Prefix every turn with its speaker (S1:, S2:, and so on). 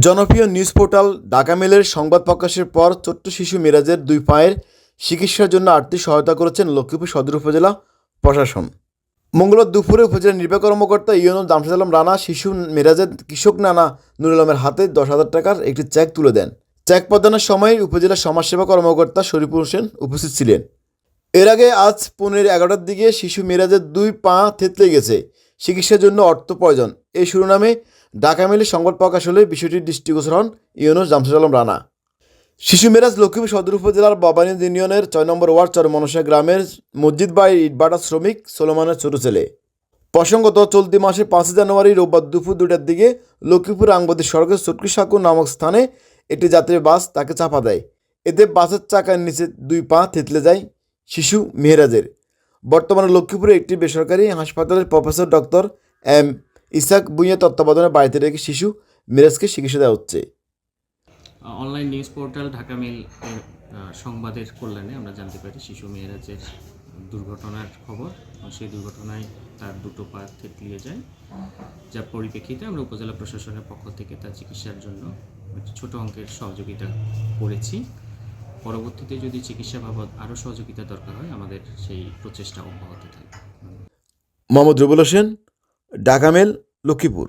S1: জনপ্রিয় news portal Dhaka মেলের সংবাদ প্রকাশের পর ছোট্ট শিশু মিরাজের দুই পায়ের চিকিৎসার জন্য আর্থিক সহায়তা করেছেন লক্ষ্মীপুর সদর উপজেলা প্রশাসন। মঙ্গলবার দুপুরে উপজেলা নির্বাহী কর্মকর্তা ইউনুস জামশেদ আলম রানা শিশু মিরাজের কৃষক নানা নুরুল আলমের হাতে দশ হাজার টাকার একটি চেক তুলে দেন। চেক প্রদানের সময় উপজেলা সমাজসেবা কর্মকর্তা শরীফুল হোসেন উপস্থিত ছিলেন। এর আগে আজ পনেরো এগারোটার দিকে শিশু মিরাজের দুই পা থেতলে গেছে। চিকিৎসার জন্য অর্থ প্রয়োজন। এই শিরোনামে ঢাকা মেলে সংবাদ প্রকাশ হলে বিষয়টির দৃষ্টিগোচর হন ইউনুস জামশেদ আলম রানা। শিশু মেরাজ লক্ষ্মীপুর সদর উপজেলার বাবানী ইউনিয়নের ছয় নম্বর ওয়ার্ড চরমনসা গ্রামের মসজিদ বাই ইটবাটা শ্রমিক সোলোমানের ছোট ছেলে। প্রসঙ্গত, চলতি মাসে পাঁচই জানুয়ারি রোববার দুপুর দুটার দিকে লক্ষ্মীপুর আংবাদী সড়কের চটকি সাঁকু নামক স্থানে একটি যাত্রী বাস তাকে চাপা দেয়। এতে বাসের চাকার নিচে দুই পা থেতলে যায় শিশু মেহরাজের। বর্তমানে লক্ষ্মীপুরে একটি বেসরকারি হাসপাতালের professor doctor M Isaq Bhuiya তত্ত্বাবধানে বাড়িতে রেখে শিশু মিরাজকে চিকিৎসা দেওয়া হচ্ছে।
S2: Online news portal Dhaka Mail সংবাদের কল্যাণে আমরা জানতে পারি শিশু মেয়েরাজের দুর্ঘটনার খবর। সেই দুর্ঘটনায় তার দুটো পা থেতলিয়ে যায়। যার পরিপ্রেক্ষিতে আমরা উপজেলা প্রশাসনের পক্ষ থেকে তার চিকিৎসার জন্য একটি ছোট অঙ্কের সহযোগিতা করেছি। পরবর্তীতে যদি চিকিৎসা বাবদ আরও সহযোগিতা দরকার হয়, আমাদের সেই প্রচেষ্টা অব্যাহত থাকবে।
S1: মোহাম্মদ রুবুল হোসেন, ঢাকা মেল, লক্ষ্মীপুর।